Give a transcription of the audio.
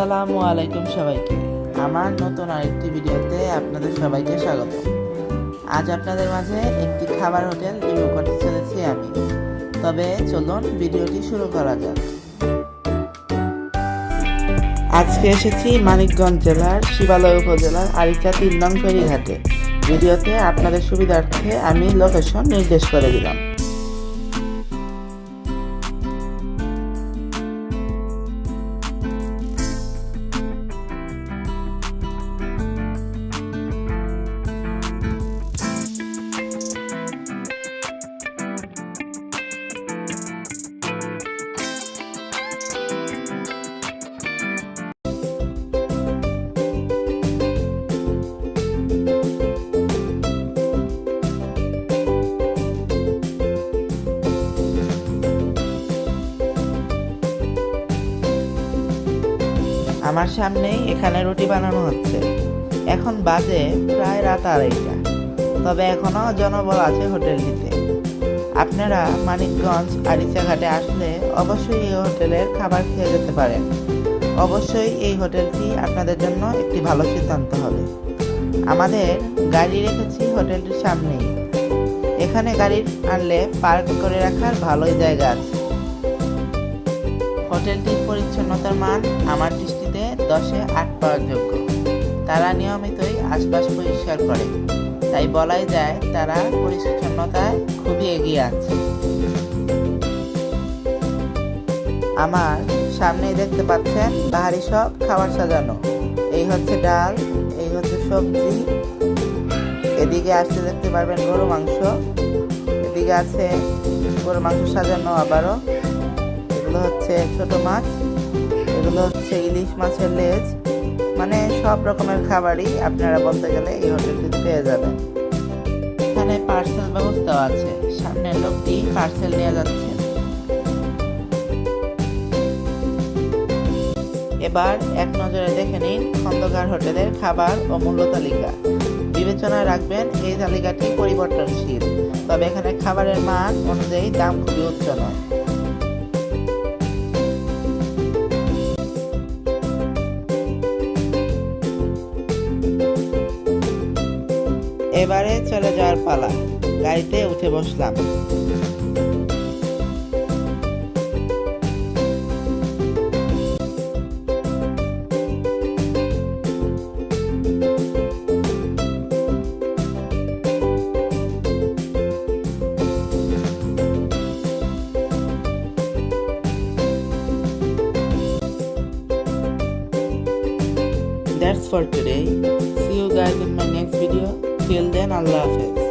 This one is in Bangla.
আসসালামু আলাইকুম সবাইকে। আমার নতুন আরেকটি ভিডিওতে আপনাদের সবাইকে স্বাগত। আজ আপনাদের মাঝে একটি খাবার হোটেল রিভিউ করতে চলেছি আমি। তবে চলুন ভিডিওটি শুরু করা যাক। আজকে এসেছি মানিকগঞ্জ জেলার শিবালয় উপজেলার আরিচা তিন নং ফেরিঘাটে। ভিডিওতে আপনাদের সুবিধার্থে আমি লোকেশন নির্দেশ করে দিলাম। আমার সামনেই এখানে রুটি বানানো হচ্ছে। এখন বাজে প্রায় রাত আড়াইটা। তবে এখনও জনবল আছে হোটেলটিতে আপনারা মানিকগঞ্জ আরিচা ঘাটে আসলে অবশ্যই এই হোটেলের খাবার খেয়ে যেতে পারেন। অবশ্যই এই হোটেলটি আপনাদের জন্য একটি ভালো সিদ্ধান্ত হবে। আমাদের গাড়ি রেখেছি হোটেলটির সামনেই। এখানে গাড়ি আনলে পার্ক করে রাখার ভালোই জায়গা আছে। হোটেলটির পরিচ্ছন্নতার মান? আমার দৃষ্টিতে দশে আট পাওয়ার যোগ্য। তারা নিয়মিতই আশপাশ পরিষ্কার করে। তাই বলাই যায়, তারা পরিচ্ছন্নতায় খুবই এগিয়ে আছে। আমার সামনেই দেখতে পাচ্ছেন বাহারি সব খাবার সাজানো। এই হচ্ছে ডাল, এই হচ্ছে সবজি। এদিকে আসতে দেখতে পারবেন গরু মাংস। এদিকে আছে গরু মাংস সাজানো আবারও। এগুলো হচ্ছে ছোট মাছ, এগুলো হচ্ছে ইলিশ মাছের লেজ মানে সব রকমের খাবারই আপনারা বলতে গেলে এই হোটেলটিতে পেয়ে যাবেন। এখানে পার্সেল ব্যবস্থাও আছে সামনের লোকটি পার্সেল নিয়ে যাচ্ছে। এবার এক নজরে দেখে নিন খন্দকার হোটেলের খাবার ও মূল্য তালিকা। বিবেচনায় রাখবেন এই তালিকাটি পরিবর্তনশীল, তবে এখানে খাবারের মান অনুযায়ী দাম খুবই উচ্চ নয় এবারে চলে যাওয়ার পালা গাড়িতে উঠে বসলাম That's for today. See you guys in my next video. Until then, I love it.